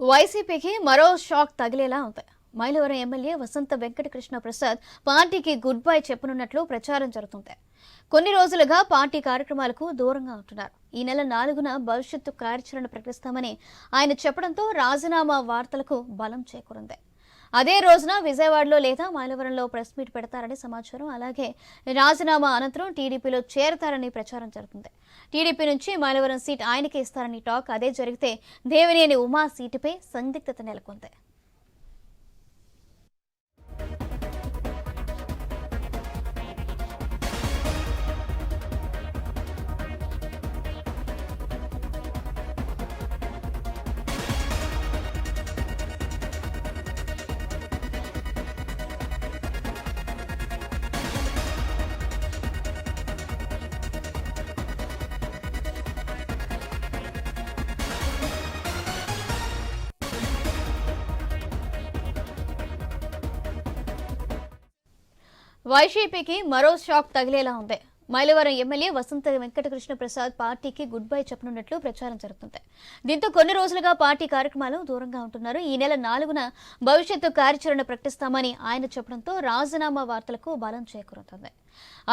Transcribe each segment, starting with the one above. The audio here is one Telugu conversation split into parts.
వైసీపీకి మరో షాక్ తగిలేలా ఉంది. మైలవరం ఎమ్మెల్యే వసంత వెంకటకృష్ణ ప్రసాద్ పార్టీకి గుడ్ బై చెప్పనున్నట్లు ప్రచారం జరుగుతుంది. కొన్ని రోజులుగా పార్టీ కార్యక్రమాలకు దూరంగా ఉంటున్నారు. ఈ నెల నాలుగున భవిష్యత్తు కార్యాచరణ ప్రకటిస్తామని ఆయన చెప్పడంతో రాజీనామా వార్తలకు బలం చేకూరింది. అదే రోజున విజయవాడలో లేదా మైలవరంలో ప్రెస్ మీట్ పెడతారని సమాచారం. అలాగే రాజీనామా అనంతరం టీడీపీలో చేరతారని ప్రచారం జరుగుతుంది. టీడీపీ నుంచి మైలవరం సీట్ ఆయనకే ఇస్తారని టాక్. అదే జరిగితే దేవినేని ఉమా సీటుపై సందిగ్ధత నెలకొంది. వైసీపీకి మరో షాక్ తగిలేలా ఉంది. మైలవరం ఎమ్మెల్యే వసంత వెంకటకృష్ణ ప్రసాద్ పార్టీకి గుడ్ బై చెప్పనున్నట్లు ప్రచారం జరుగుతుంది. దీంతో కొన్ని రోజులుగా పార్టీ కార్యక్రమాలు దూరంగా ఉంటున్నారు. ఈ నెల నాలుగున భవిష్యత్తు కార్యాచరణ ప్రకటిస్తామని ఆయన చెప్పడంతో రాజీనామా వార్తలకు బలం చేకూరుతుంది.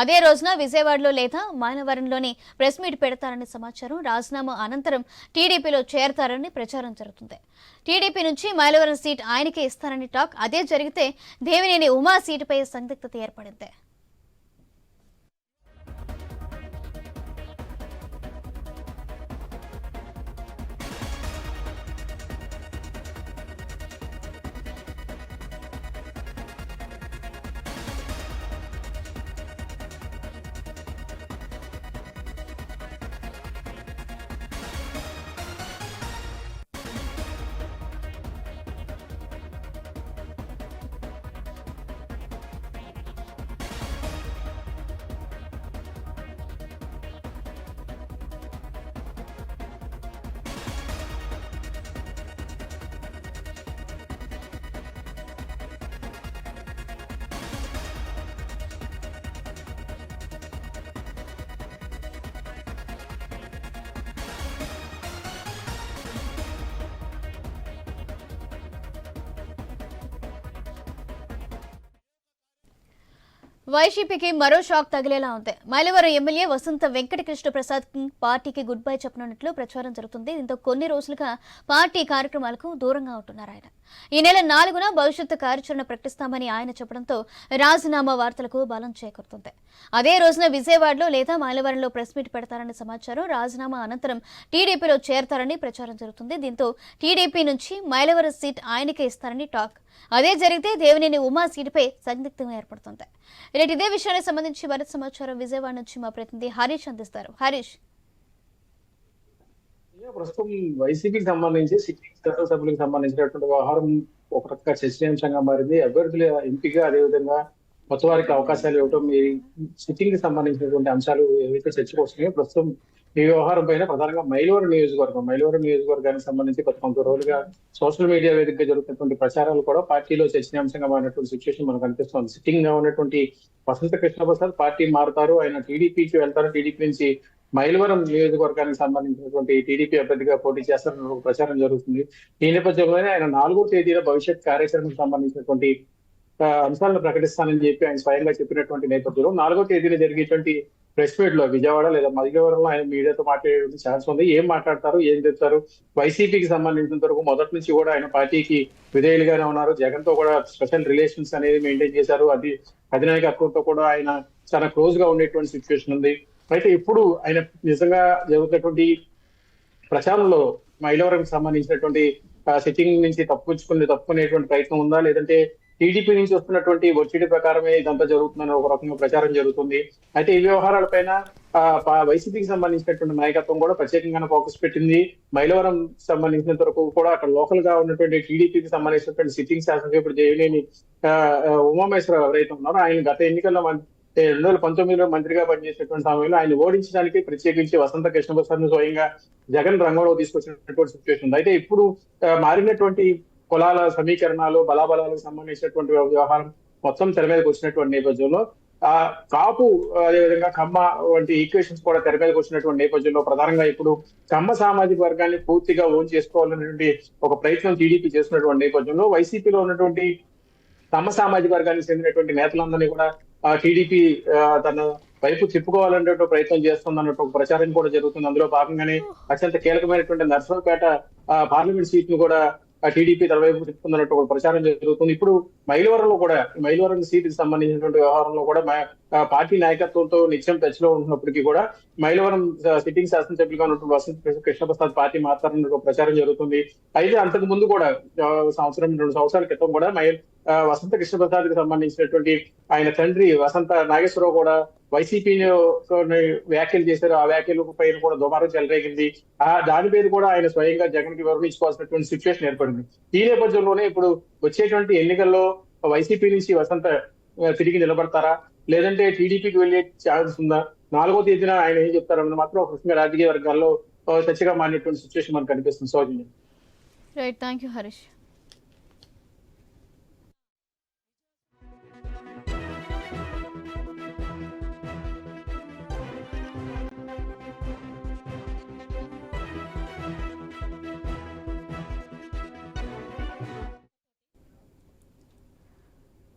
అదే రోజున విజయవాడలో లేదా మైలవరంలోని ప్రెస్ మీట్ పెడతారని సమాచారం రాజీనామా అనంతరం టీడీపీలో చేరతారని ప్రచారం జరుగుతుంది. టీడీపీ నుంచి మైలవరం సీట్ ఆయనకే ఇస్తారని టాక్. అదే జరిగితే దేవినేని ఉమా సీటుపై సందిగ్ధత ఏర్పడింది. వైసీపీకి మరో షాక్ తగిలేలా ఉంది. మైలవరం ఎమ్మెల్యే వసంత వెంకటకృష్ణ ప్రసాద్ పార్టీకి గుడ్ బై చెప్పనున్నట్లు ప్రచారం జరుగుతుంది. దీంతో కొన్ని రోజులుగా పార్టీ కార్యక్రమాలకు దూరంగా ఉంటున్నారు ఆయన. ఈ నెల నాలుగున భవిష్యత్తు కార్యాచరణ ప్రకటిస్తామని ఆయన చెప్పడంతో రాజీనామా వార్తలకు బలం చేకూరుతుంది. అదే రోజున విజయవాడలో లేదా మైలవరంలో ప్రెస్ మీట్ పెడతారని సమాచారం రాజీనామా అనంతరం టీడీపీలో చేరతారని ప్రచారం జరుగుతుంది. దీంతో టీడీపీ నుంచి మైలవరం సీట్ ఆయనకే ఇస్తారని టాక్ అదే జరిగితే దేవినేని ఉమా సీటుపై సందిగ్ధం ఏర్పడుతుంది రేటు ఇదే విషయానికి సంబంధించి మరింత సమాచారం విజయవాడ నుంచి మా ప్రతినిధి హరీష్ అందిస్తారు. హరీష్. ప్రస్తుతం వైసీపీకి సంబంధించి సిట్టింగ్ శాసనసభ్యులకు సంబంధించినటువంటి వ్యవహారం ఒక రకంగా చర్చనీయాంశంగా మారింది. అభ్యర్థుల ఎంపిక అదేవిధంగా కొత్త వారికి అవకాశాలు ఇవ్వటం ఈ సిట్టింగ్కి సంబంధించినటువంటి అంశాలు ఏవైతే చర్చకు వస్తున్నాయో ప్రస్తుతం ఈ వ్యవహారం పైన ప్రధానంగా మైలవరం నియోజకవర్గం మైలవరం నియోజకవర్గానికి సంబంధించి గత కొంత రోజులుగా సోషల్ మీడియా వేదికగా జరుగుతున్నటువంటి ప్రచారాలు కూడా పార్టీలో చర్చనీయాంశంగా మారినటువంటి సిచ్యువేషన్ మనకు అనిపిస్తుంది. సిట్టింగ్గా ఉన్నటువంటి వసంత కృష్ణప్రసాద్ పార్టీ మారుతారు ఆయన టీడీపీకి వెళ్తారు టీడీపీ నుంచి మైలవరం నియోజకవర్గానికి సంబంధించినటువంటి టీడీపీ అభ్యర్థిగా పోటీ చేస్తారన్న ఒక ప్రచారం జరుగుతుంది. ఈ నేపథ్యంలోనే ఆయన నాలుగో తేదీన భవిష్యత్ కార్యాచరణకు సంబంధించినటువంటి అంశాలను ప్రకటిస్తానని చెప్పి ఆయన స్వయంగా చెప్పినటువంటి నేపథ్యంలో నాలుగో తేదీన జరిగేటువంటి ప్రెస్ మీట్లో విజయవాడ లేదా మధుగవరంలో ఆయన మీడియాతో మాట్లాడే ఛాన్స్ ఉంది. ఏం మాట్లాడతారు? ఏం చెప్తారు? వైసీపీకి సంబంధించినంత వరకు మొదటి నుంచి కూడా ఆయన పార్టీకి విధేయులుగానే ఉన్నారు. జగన్తో కూడా స్పెషల్ రిలేషన్స్ అనేది మెయింటైన్ చేశారు. అది అధినాయకత్వంతో కూడా ఆయన చాలా క్లోజ్గా ఉండేటువంటి సిచ్యువేషన్ ఉంది. అయితే ఇప్పుడు ఆయన నిజంగా జరుగుతున్నటువంటి ప్రచారంలో మైలవరంకి సంబంధించినటువంటి సిట్టింగ్ నుంచి తప్పుకుని తప్పుకునేటువంటి ప్రయత్నం ఉందా? లేదంటే టీడీపీ నుంచి వస్తున్నటువంటి ఒత్తిడి ప్రకారమే ఇదంతా జరుగుతుందని ఒక రకంగా ప్రచారం జరుగుతుంది. అయితే ఈ వ్యవహారాలపైన వైసీపీకి సంబంధించినటువంటి నాయకత్వం కూడా ప్రత్యేకంగా ఫోకస్ పెట్టింది. మైలవరం సంబంధించినంత వరకు కూడా అక్కడ లోకల్గా ఉన్నటువంటి టీడీపీకి సంబంధించినటువంటి సిట్టింగ్ శాసనసభ్యుడు జయలేని ఉమామేశ్వరరావు ఎవరైతే ఉన్నారో ఆయన గత ఎన్నికల్లో రెండు వేల పంతొమ్మిదిలో మంత్రిగా పనిచేసినటువంటి సమయంలో ఆయన ఓడించడానికి ప్రత్యేకించి వసంత కృష్ణప్రసాద్ను స్వయంగా జగన్ రంగంలో తీసుకొచ్చినటువంటి సిచ్యువేషన్ ఉంది. అయితే ఇప్పుడు మారినటువంటి కులాల సమీకరణాలు బలాబలాలకు సంబంధించినటువంటి వ్యవహారం మొత్తం తెర మీదకి వచ్చినటువంటి నేపథ్యంలో ఆ కాపు అదేవిధంగా కమ్మ వంటి ఈక్వేషన్స్ కూడా తెర మీదకి వచ్చినటువంటి నేపథ్యంలో ప్రధానంగా ఇప్పుడు కమ్మ సామాజిక వర్గాన్ని పూర్తిగా ఓన్ చేసుకోవాలనేటువంటి ఒక ప్రయత్నం టీడీపీ చేస్తున్నటువంటి నేపథ్యంలో వైసీపీలో ఉన్నటువంటి కమ్మ సామాజిక వర్గానికి చెందినటువంటి నేతలందరినీ కూడా ఆ టీడీపీ తన వైపు తిప్పుకోవాలనే ప్రయత్నం చేస్తుందన్నట్టు ఒక ప్రచారం కూడా జరుగుతుంది. అందులో భాగంగానే అత్యంత కీలకమైనటువంటి నర్సరావుపేట పార్లమెంట్ సీట్ను కూడా టీడీపీ తన వైపు తిప్పుకుందన్నట్టు ఒక ప్రచారం జరుగుతుంది. ఇప్పుడు మైలవరంలో కూడా ఈ మైలవరం సీట్కి సంబంధించినటువంటి వ్యవహారంలో కూడా మా- పార్టీ నాయకత్వంతో నిత్యం టచ్లో ఉంటున్నప్పటికీ కూడా మైలవరం సిట్టింగ్ శాసనసభ్యులుగా ఉన్నటువంటి వసంత కృష్ణప్రసాద్ పార్టీ మాట్లాడిన ప్రచారం జరుగుతుంది. అయితే అంతకు ముందు కూడా సంవత్సరం రెండు సంవత్సరాల క్రితం కూడా మై వసంత కృష్ణప్రసాద్కి సంబంధించినటువంటి ఆయన తండ్రి వసంత నాగేశ్వరరావు కూడా వైసీపీ వ్యాఖ్యలు చేశారు ఆ వ్యాఖ్యల పైన కూడా దుమారం చెలరేగింది. ఆ దాని మీద కూడా ఆయన స్వయంగా జగన్కి వివరించుకోవాల్సినటువంటి సిచ్యువేషన్ ఏర్పడింది. ఈ నేపథ్యంలోనే ఇప్పుడు వచ్చేటువంటి ఎన్నికల్లో వైసీపీ నుంచి వసంత తిరిగి నిలబడతారా? లేదంటే టీడీపీకి వెళ్ళే ఛాన్స్ ఉందా? నాలుగో తేదీన ఆయన ఏం చెప్తారన్నది మాత్రం ఒక రకంగా రాజకీయ వర్గాల్లో చర్చగా మారినటువంటి సిచ్యువేషన్ మనకు కనిపిస్తుంది. సౌజన్యం. Right thank you Harish